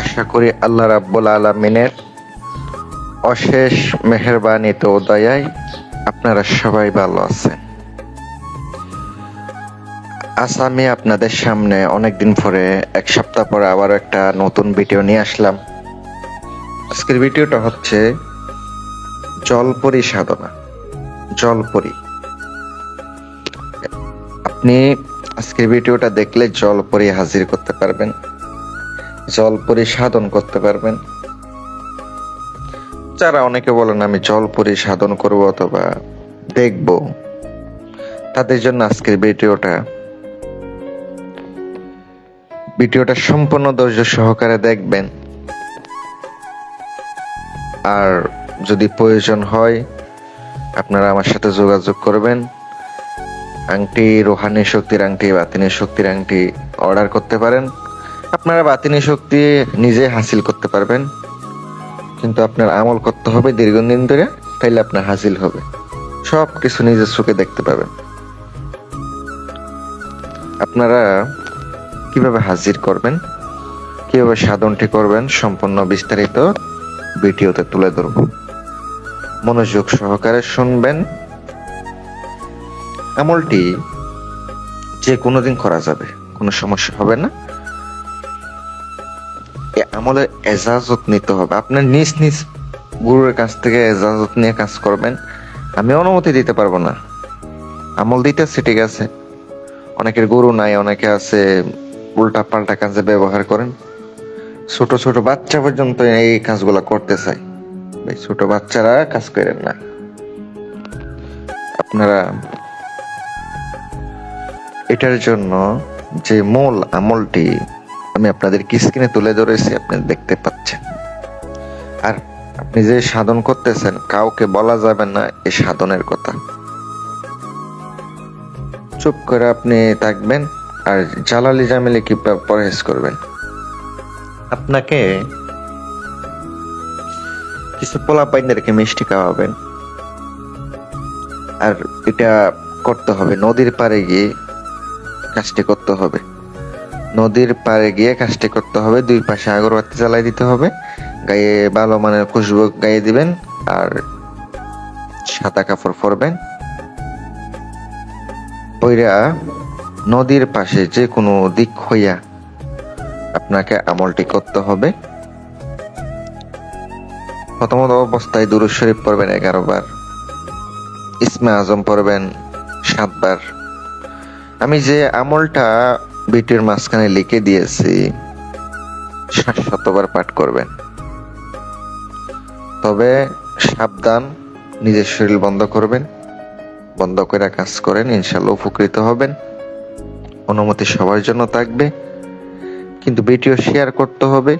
আশা করি আল্লাহ রাব্বুল আলমিনের অশেষ মেহরবানিতে ও দয়ায় আপনারা সবাই ভালো আছেন। আজ আমি আপনাদের সামনে অনেকদিন পরে, এক সপ্তাহ পরে আবার একটা নতুন ভিডিও নিয়ে আসলাম। আজকের ভিডিওটা হচ্ছে জলপরি সাধনা, জলপরি। আপনি আজকের ভিডিওটা দেখলে জলপরি হাজির করতে পারবেন। জলপরি সাধন করতে পারবেন। যারা অনেকে বলেন, আমি জল সাধন করব অথবা দেখব। তাদের জন্য আজকের ভিডিওটা ভিডিওটা সম্পূর্ণ ধৈর্য সহকারে দেখবেন। আর যদি প্রয়োজন হয়, আপনারা আমার সাথে যোগাযোগ করবেন। আংটি, রোহানি শক্তির আংটি বাতিনি শক্তির আংটি অর্ডার করতে পারেন। আপনারা বাতিনি শক্তি নিজে হাসিল করতে পারবেন। কিন্তু আপনার আমল করতে হবে দীর্ঘদিন ধরে, তাইলে আপনার হাসিল হবে। সব কিছু নিজের চোখে দেখতে পাবেন। আপনারা কীভাবে হাজির করবেন, কীভাবে সাধনটি করবেন, সম্পূর্ণ বিস্তারিত ভিডিওতে তুলে ধরব। মনোযোগ সহকারে শুনবেন। আমলটি যে কোনো দিন করা যাবে, কোনো সমস্যা হবে না। আমলের এজাজত নিতে হবে। আপনার নিজ নিজ গুরুর কাছ থেকে এজাজত নিয়ে কাজ করবেন। আমি অনুমতি দিতে পারব না। আমল দিতেছে, ঠিক আছে। অনেকের গুরু নাই, অনেকে আছে উল্টা পাল্টা কাজে ব্যবহার করেন। ছোট ছোট বাচ্চা পর্যন্ত এই কাজগুলো করতে চায় ছোট বাচ্চারা কাজ করেন না। আপনারা এটার জন্য যে মূল আমলটি আমি আপনাদের স্ক্রিনে তুলে ধরেছি, আপনি দেখতে পাচ্ছেন। আর আপনি যে সাধন করতেছেন, কাউকে বলা যাবে না এই সাধনের কথা। চুপ করে আপনি থাকবেন আর জালালি জামিলে কি পরহেজ করবেন? আপনাকে কিছু পোলা পাইনদেরকে মিষ্টি খাওয়াবেন। আর এটা করতে হবে, নদীর পাড়ে গিয়ে কাজটি করতে হবে। নদীর পাড়ে গিয়ে কাজটি করতে হবে। দুই পাশে আগরবাতি জ্বালাই দিতে হবে। গায়ে ভালো মানের খুশবু গায়ে দিবেন আর সাদা কাপড় পরবেন। ওইরা নদীর পাশে যে কোনো দিক হইয়া আপনাকে আমলটি করতে হবে। প্রথমত অবস্থায় দুরুদ শরীফ পড়বেন এগারো বার। ইসমে আজম পড়বেন সাতবার আমি যে আমলটা ভিডিওর মাঝখানে লিখে দিয়েছি শতবার পাঠ করবেন। তবে সাবধান, নিজের শরীর বন্ধ করবেন, বন্ধ করে কাজ করেন ইনশাল্লাহ উপকৃত হবেন। অনুমতি সবার জন্য থাকবে। কিন্তু ভিডিও শেয়ার করতে হবে,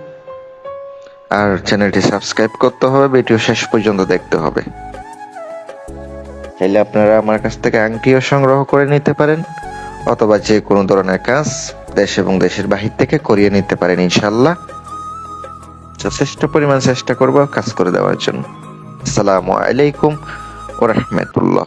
আর চ্যানেলটি সাবস্ক্রাইব করতে হবে, ভিডিও শেষ পর্যন্ত দেখতে হবে। চাইলে আপনারা আমার কাছ থেকে আংটিও সংগ্রহ করে নিতে পারেন। অথবা যে কোনো ধরনের কাজ দেশ এবং দেশের বাহির থেকে করিয়ে নিতে পারেন ইনশাল্লাহ যথেষ্ট পরিমাণ চেষ্টা করব কাজ করে দেওয়ার জন্য। আসসালামু আলাইকুম ওরহমতুল্লাহ